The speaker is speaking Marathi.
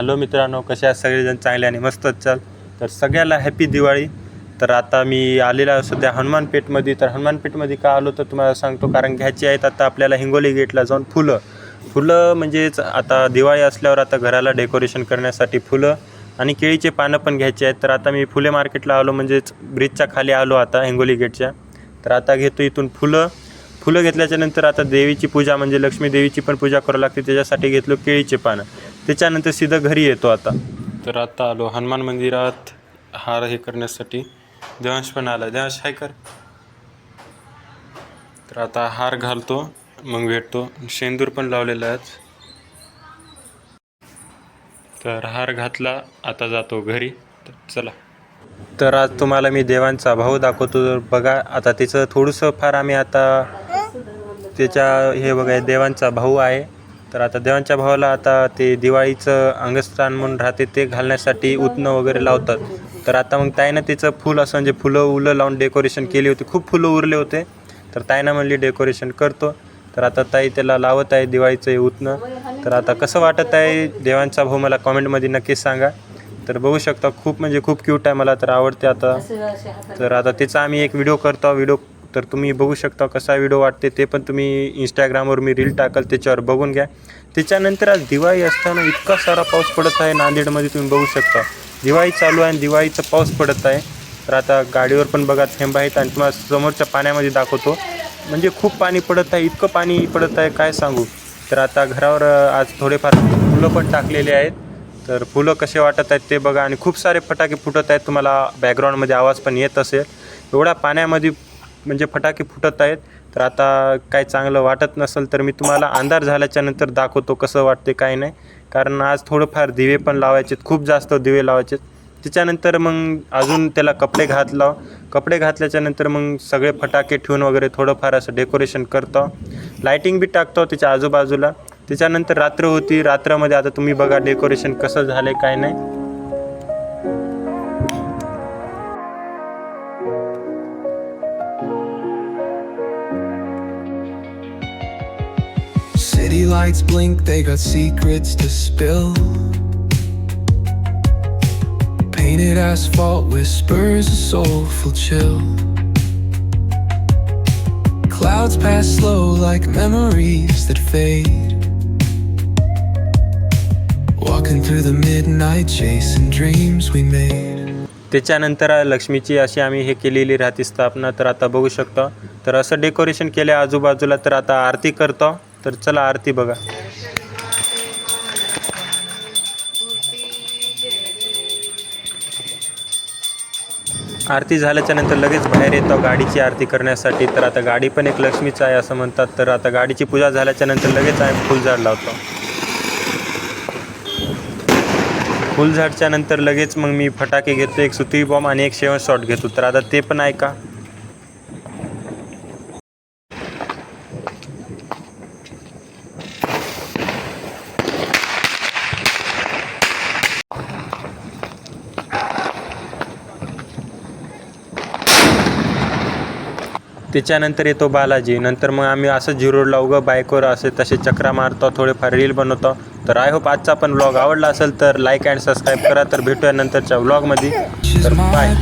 हॅलो मित्रांनो कसे आहात सगळेजण? चांगले आणि मस्तच चाल. तर सगळ्याला हॅपी दिवाळी. तर आता मी आलेला सध्या हनुमान पेठमध्ये तर हनुमान पेठमध्ये का आलो तर तुम्हाला सांगतो कारण घ्यायची आहेत आता आपल्याला हिंगोली गेटला जाऊन फुलं. फुलं म्हणजेच आता दिवाळी असल्यावर आता घराला डेकोरेशन करण्यासाठी फुलं आणि केळीचे पानं पण घ्यायचे आहेत. तर आता मी फुले मार्केटला आलो म्हणजेच ब्रिजच्या खाली आलो आता हिंगोली गेटच्या. तर आता घेतो इथून फुलं. फुलं घेतल्याच्यानंतर आता देवीची पूजा म्हणजे लक्ष्मी देवीची पण पूजा करावी लागते. त्याच्यासाठी घेतलो केळीचे पानं. त्याच्यानंतर सीधं घरी येतो आता. तर आता आलो हनुमान मंदिरात हार हे करण्यासाठी. देवांश पण आला. देवांश हाय कर. तर आता हार घालतो मग भेटतो. शेंदूर पण लावलेला आहे तर हार घातला आता जातो घरी. तर चला. तर आज तुम्हाला मी देवांचा भाऊ दाखवतो. तर बघा आता त्याचं थोडंसं फार आम्ही आता त्याच्या हे बघा देवांचा भाऊ आहे. तर आता देवांच्या भावाला आता ते दिवाळीचं अंगस्त्राण म्हणून राहते ते घालण्यासाठी उतनं वगैरे लावतात. तर आता मग ताईनं त्याचं फुल असं म्हणजे फुलं उलं लावून डेकोरेशन केली होती. खूप फुलं उरले होते. तर ताईनं म्हणली डेकोरेशन करतो. तर आता ताई त्याला लावत आहे दिवाळीचं हे उतनं. तर आता कसं वाटत आहे? देवांचा भाऊ मला कॉमेंटमध्ये नक्कीच सांगा. तर बघू शकता खूप म्हणजे खूप क्यूट आहे मला तर आवडते आता. तर आता त्याचा आम्ही एक व्हिडिओ करतो. व्हिडिओ तर तुम्ही बघू शकता कसा व्हिडिओ वाटते ते पण तुम्ही इंस्टाग्रामवर मी रील टाकल त्याच्यावर बघून घ्या. त्याच्यानंतर आज दिवाळी असताना इतका सारा पाऊस पडत आहे नांदेडमध्ये तुम्ही बघू शकता. दिवाळी चालू आहे आणि दिवाळीचा पाऊस पडत आहे. तर आता गाडीवर पण बघा थेंब आहेत आणि तुम्हाला समोरच्या पाण्यामध्ये दाखवतो. म्हणजे खूप पाणी पडत आहे इतकं पाणी पडत आहे काय सांगू. तर आता घरावर आज थोडेफार फुलं पण टाकलेले आहेत. तर फुलं कसे वाटत आहेत ते बघा आणि खूप सारे फटाके फुटत आहेत. तुम्हाला बॅकग्राऊंडमध्ये आवाज पण येत असेल. एवढ्या पाण्यामध्ये म्हणजे फटाके फुटत आहेत. तर आता काय चांगलं वाटत नसेल तर मी तुम्हाला अंधार झाल्याच्यानंतर दाखवतो कसं वाटते काय नाही. कारण आज थोडंफार दिवे पण लावायचे खूप जास्त दिवे लावायचे त्याच्यानंतर मग अजून त्याला कपडे घात लाव कपडे घातल्याच्या नंतर मग सगळे फटाके ठेवून वगैरे थोडंफार असं डेकोरेशन करतो. लायटिंग बी टाकतो त्याच्या आजूबाजूला. त्याच्यानंतर रात्र होती. रात्रामध्ये आता तुम्ही बघा डेकोरेशन कसं झालं काय नाही. City lights blink, they got secrets to spill. Painted asphalt whispers a soulful chill. Clouds pass slow like memories that fade. Walking through the midnight, chasing dreams we made. त्याच्यानंतर लक्ष्मीची अशी आम्ही हे केलेली राहते स्थापना तर आता बघू शकतो तर असं डेकोरेशन केलं आजूबाजूला तर आता आरती करतो तर चला आरती बघा. आरती झाल्याच्यानंतर लगेच बाहेर येतो गाडीची आरती करण्यासाठी. तर आता गाडी पण एक लक्ष्मीच आहे असं म्हणतात. तर आता गाडीची पूजा झाल्याच्यानंतर लगेच आम्ही फुलझाड लावतो. फुलझाडच्या नंतर लगेच मग मी फटाके घेतो एक सुती बॉम्ब आणि एक शेवण शॉट घेतो. तर आता ते पण ऐका त्याच्यानंतर येतो बालाजी. नंतर मग आम्ही असं झिरोडला उगं बाईकवर असे तसे चक्रा मारतो थोडेफार रील बनवतो. तर आय होप आजचा पण व्लॉग आवडला असेल तर लाईक अँड सबस्क्राईब करा. तर भेटूया नंतरच्या व्लॉगमध्ये तर बाय.